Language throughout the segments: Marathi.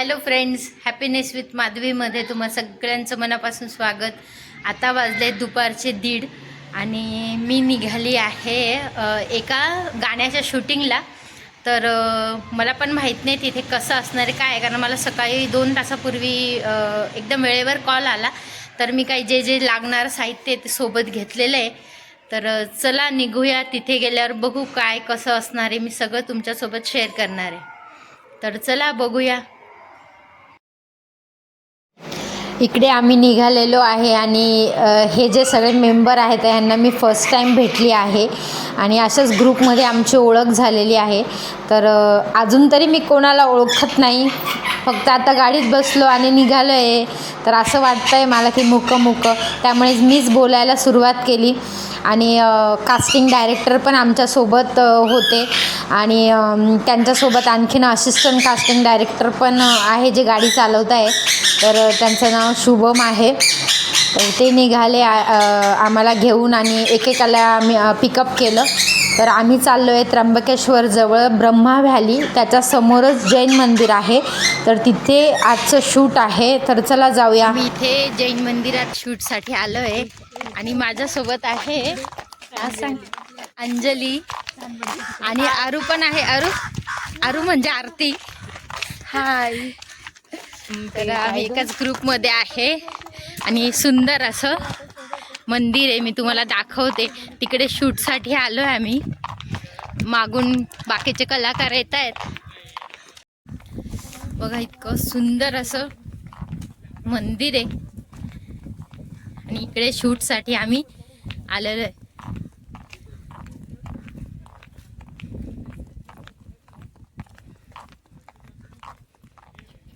हॅलो फ्रेंड्स हॅपीनेस विथ माधवीमध्ये तुम्हा सगळ्यांचं मनापासून स्वागत. आता वाजले दुपारचे दीड आणि मी निघाली आहे एका गाण्याच्या शूटिंगला. तर मला पण माहीत नाही तिथे कसं असणार आहे काय आहे? कारण मला सकाळी दोन तासापूर्वी एकदम वेळेवर कॉल आला. तर मी काही जे जे लागणारं साहित्य ते सोबत घेतलेलं आहे. तर चला निघूया. तिथे गेल्यावर बघू काय कसं असणार आहे. मी सगळं तुमच्यासोबत शेअर करणार आहे. तर चला बघूया. इकडे आम्ही निघालेलो आहे आणि हे जे सगळे मेंबर आहेत यांना मी फर्स्ट टाईम भेटली आहे. आणि अशाच ग्रुपमध्ये आमची ओळख झालेली आहे. तर अजून तरी मी कोणाला ओळखत नाही. फक्त आता गाडीत बसलो आणि निघालो आहे तर असं वाटतं आहे मला की मुकं मुकं. त्यामुळेच मीच बोलायला सुरुवात केली. आणि कास्टिंग डायरेक्टर पण आमच्यासोबत होते. आणि त्यांच्यासोबत आणखीन असिस्टंट कास्टिंग डायरेक्टर पण आहे जे गाडी चालवत आहे तर त्यांचं नाव शुभम आहे. ते निघाले आ- आम्हाला घेऊन आणि एकेकाला आम्ही पिकअप केलं. तर आम्ही चाललो आहे त्र्यंबकेश्वरजवळ ब्रह्मा व्हॅली. त्याच्या समोरच जैन मंदिर आहे. तर तिथे आजचं शूट आहे. तर चला जाऊया. मी इथे जैन मंदिरात शूटसाठी आलो आहे आणि माझ्यासोबत आहे काय सांग अंजली आणि आरू पण आहे. आरू? आरू म्हणजे आरती. हाय. तर आम्ही एकाच ग्रुपमध्ये आहे. आणि सुंदर असं मंदिर आहे मी तुम्हाला दाखवते. तिकडे शूटसाठी आलो आहे आम्ही. मागून बाकीचे कलाकार येत आहेत. बघा इतकं सुंदर असं मंदिर आहे. आणि इकडे शूटसाठी आम्ही आलेलो आहे.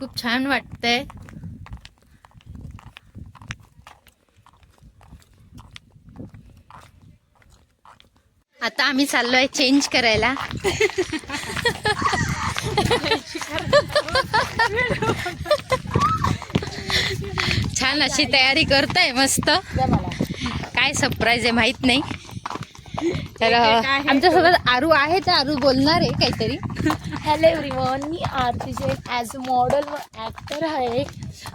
खूप छान वाटतंय. आता आम्ही चाललोय चेंज करायला. छान अशी तयारी करताय मस्त. काय सरप्राईज आहे माहीत नाही. तर आमच्यासोबत आरू आहे तर आरू बोलणार आहे काहीतरी. हॅलो एव्हरीवन मी आरतीचे ॲज अ मॉडेल व ॲक्टर आहे.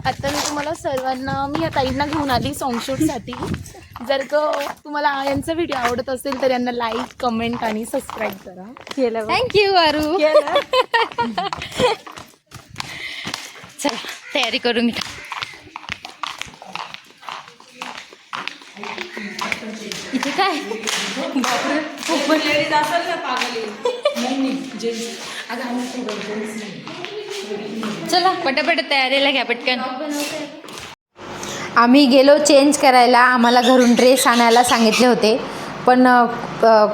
आता मी तुम्हाला सर्वांना मी या ताईंना घेऊन आली सॉंगशूटसाठी जर का तुम्हाला यांचा व्हिडिओ आवडत असेल तर यांना लाईक कमेंट आणि सबस्क्राईब करा. केलं थँक्यू आरू चला तयारी करून घ्या. इथे काय? चला पटापट तयारीला घ्या पटकन. आम्ही गेलो चेंज करायला आम्हाला घरून ड्रेस आणायला सांगितले होते. पण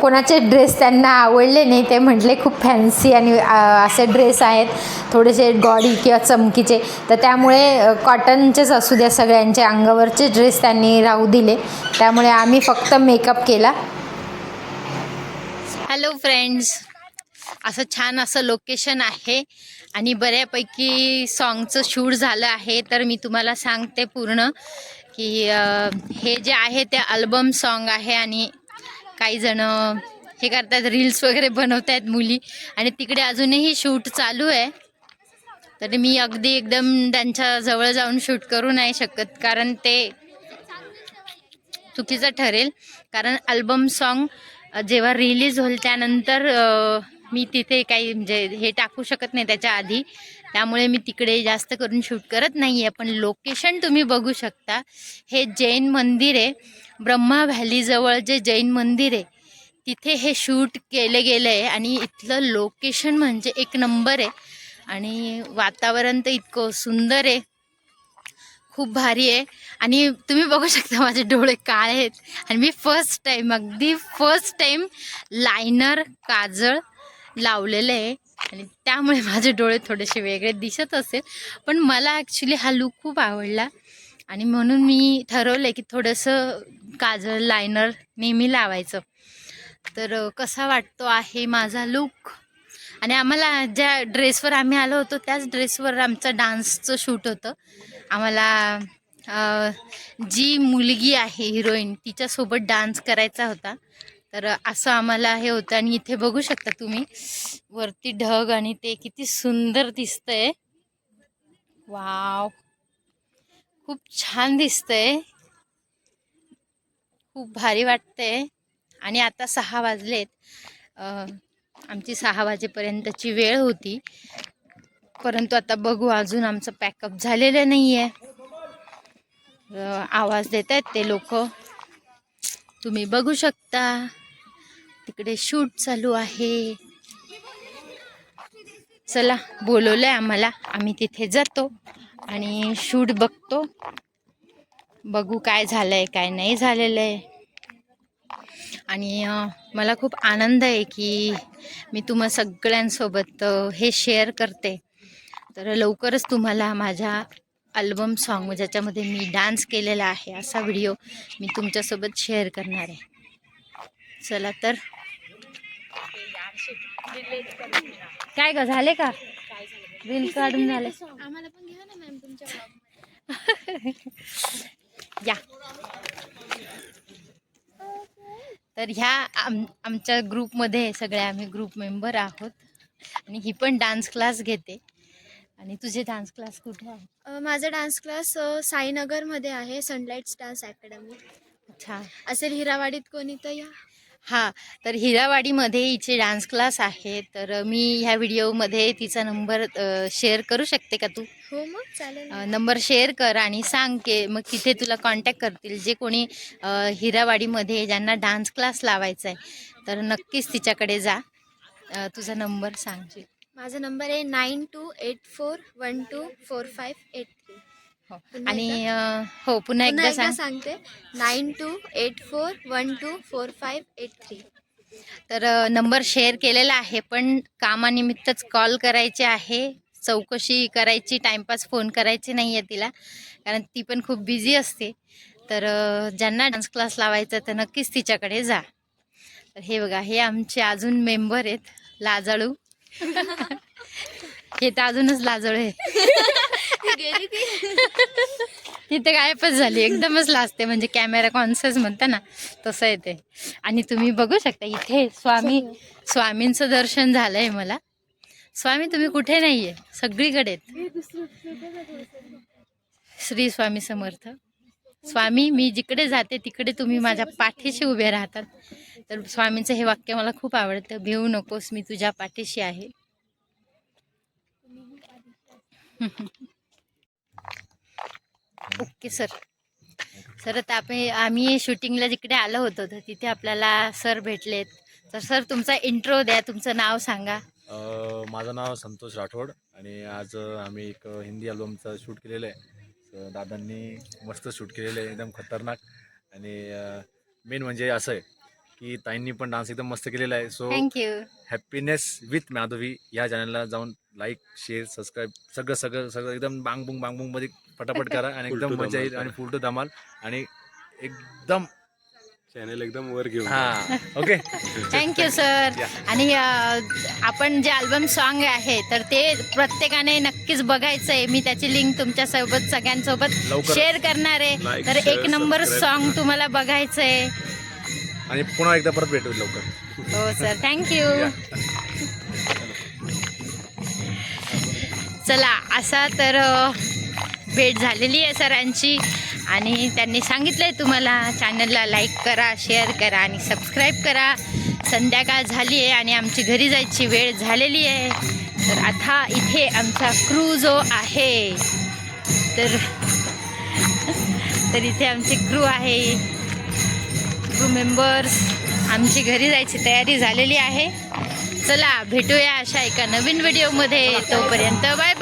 कोणाचे ड्रेस त्यांना आवडले नाही ते म्हटले खूप फॅन्सी आणि असे ड्रेस आहेत. थोडेसे गॉडी किंवा चमकीचे. तर त्यामुळे कॉटनचेच असू द्या सगळ्यांचे अंगावरचे ड्रेस त्यांनी राहू दिले. त्यामुळे आम्ही फक्त मेकअप केला. हॅलो फ्रेंड्स असं छान असं लोकेशन आहे. आणि बऱ्यापैकी सॉन्गचं शूट झालं आहे. तर मी तुम्हाला सांगते पूर्ण की अ, हे जे आहे ते अल्बम सॉन्ग आहे आणि काही जण हे करतात रील्स वगैरे बनवत आहेत मुली. आणि तिकडे अजूनही शूट चालू आहे. तर मी अगदी एकदम त्यांच्या जवळ जाऊन शूट करू नाही शकत. कारण ते चुकीचं ठरेल. कारण अल्बम सॉन्ग जेव्हा रिलीज होईल त्यानंतर अ, मी तिथे काही म्हणजे हे टाकू शकत नाही त्याच्या आधी. त्यामुळे मी तिकडे जास्त करून शूट करत नाही आहे पण लोकेशन तुम्ही बघू शकता. हे जैन मंदिर आहे. ब्रह्मा व्हॅलीजवळ जे जैन मंदिर आहे तिथे हे शूट केले गेलं आहे. आणि इथलं लोकेशन म्हणजे एक नंबर आहे. आणि वातावरण तर इतकं सुंदर आहे. खूप भारी आहे. आणि तुम्ही बघू शकता माझे डोळे काळे आहेत. आणि मी फर्स्ट टाईम अगदी फर्स्ट टाईम लायनर काजळ लावलेलं आहे. आणि त्यामुळे माझे डोळे थोडेसे वेगळे दिसत असेल. पण मला ॲक्च्युली हा लूक खूप आवडला. आणि म्हणून मी ठरवलं आहे की थोडंसं काजळ लायनर नेहमी लावायचं. तर कसा वाटतो आहे माझा लूक आणि आम्हाला ज्या ड्रेसवर आम्ही आलो होतो त्याच ड्रेसवर आमचं डान्सचं शूट होतं. आम्हाला जी मुलगी आहे हिरोईन तिच्यासोबत डान्स करायचा होता. तर असं आम्हाला हे होतं आणि इथे बघू शकता तुम्ही वरती ढग आणि ते किती सुंदर दिसतंय. वाव. खूप छान दिसतंय. खूप भारी वाटतंय. आणि आता सहा वाजलेत. आमची सहा वाजेपर्यंतची वेळ होती. परंतु आता बघू अजून आमचं पॅकअप झालेलं नाही आहे आवाज देत आहेत ते लोक. तुम्ही बघू शकता. तिकडे शूट चालू आहे. चला बोलवलंय आम्हाला. आम्ही तिथे जातो आणि शूट बघतो. बघू काय झालंय काय नाही झालेलं आहे. आणि मला खूप आनंद आहे की मी तुम्हा सगळ्यांसोबत हे शेअर करते. तर लवकरच तुम्हाला माझ्या अल्बम सॉन्ग ज्याच्यामध्ये मी डान्स केलेला आहे असा व्हिडिओ मी तुमच्यासोबत शेअर करणार आहे. चला तर. काय ग झाले का? रील काढून झाले. या. तर ह्या आम आमच्या ग्रुपमध्ये सगळे आम्ही ग्रुप मेंबर आहोत. आणि ही पण डान्स क्लास घेते. आणि तुझे डान्स क्लास कुठे आहे अ, माझा डान्स क्लास अ, साईनगरमध्ये आहे सनलाईट्स डान्स अकॅडमी अच्छा. असेल हिरावाडीत कोणी तर या हां तर हिरावाडीमध्ये हिचे डान्स क्लास आहे. तर मी ह्या व्हिडिओमध्ये तिचा नंबर शेअर करू शकते का तू? हो मग चालेल. अ, नंबर शेअर कर आणि सांग की मग तिथे तुला कॉन्टॅक्ट करतील जे कोणी अ, हिरावाडीमध्ये ज्यांना डान्स क्लास लावायचा आहे तर नक्कीच तिच्याकडे जा. अ, तुझा नंबर सांगशील. माझा नंबर आहे nine two eight four one two four five eight three. हो. पुन्हा आणि अ, हो पुन्हा पुन्हा एकदा एकदा सांग. सांगते. Nine two eight four one two four five eight three. तर अ, नंबर शेअर केलेला आहे पण कामानिमित्तच कॉल करायचे आहे. चौकशी करायची टाईमपास फोन करायची नाही आहे तिला कारण ती पण खूप बिझी असते. तर अ, ज्यांना डान्स क्लास लावायचा तर नक्कीच तिच्याकडे जा. तर हे बघा हे आमचे अजून मेंबर आहेत लाजाळू. हे तर अजूनच लाजाळू आहे. तिथे गायबच झाली. एकदमच लाजते. म्हणजे कॅमेरा कॉन्शियस म्हणता ना तसं आहे ते. आणि तुम्ही बघू शकता इथे स्वामी स्वामींचं दर्शन झालंय मला. स्वामी तुम्ही कुठे नाहीये? सगळीकडे. श्री स्वामी समर्थ. स्वामी मी जिकडे जाते तिकडे तुम्ही माझ्या पाठीशी उभे राहतात. तर स्वामींचं हे वाक्य मला खूप आवडतं. भिवू नकोस मी तुझ्या पाठीशी आहे. Okay sir. सर आता आपण आम्ही शूटिंगला जिकडे आलो होतो तर तिथे आपल्याला सर भेटलेत. तर सर तुमचा इंट्रो द्या तुमचं नाव सांगा. माझं नाव संतोष राठोड आणि आज आम्ही एक हिंदी अल्बमचं शूट केलेलं आहे. दादांनी मस्त शूट केलेलं आहे एकदम खतरनाक. आणि मेन म्हणजे असं आहे की ताईंनी पण डान्स एकदम मस्त केलेला आहे so thank you happiness with Madhavi या चॅनलला जाऊन लाईक शेअर सबस्क्राईब सगळं सगळं सगळं एकदम बांगबुंग बांगबुंगमध्ये फटाफट करा आणि एकदम मजा येईल. आणि फुल टू धमाल आणि एकदम चॅनल एकदम वर घेऊन हा ओके थँक्यू सर. आणि अं, आपण जे अल्बम सॉन्ग आहे तर ते प्रत्येकाने नक्कीच बघायचं आहे मी त्याची लिंक तुमच्यासोबत सगळ्यांसोबत लवकर. शेअर करणार आहे तर share, एक नंबर subscribe सॉन्ग. तुम्हाला बघायचं आहे आणि पुन्हा एकदा परत भेटू लवकर. हो सर थँक्यू या. चला असा तर अ, भेट झालेली आहे सरांची. आणि त्यांनी सांगितलंय तुम्हाला चॅनलला लाईक करा शेअर करा आणि सबस्क्राईब करा. संध्याकाळ झाली आहे आणि आमची घरी जायची वेळ झालेली आहे. तर आता इथे आमचा क्रू जो आहे तर तर इथे आमचे क्रू आहे. क्रू मेंबर्स आमची घरी जायची तयारी झालेली आहे. चला भेटूया अशा एका नवीन व्हिडिओमध्ये तोपर्यंत बाय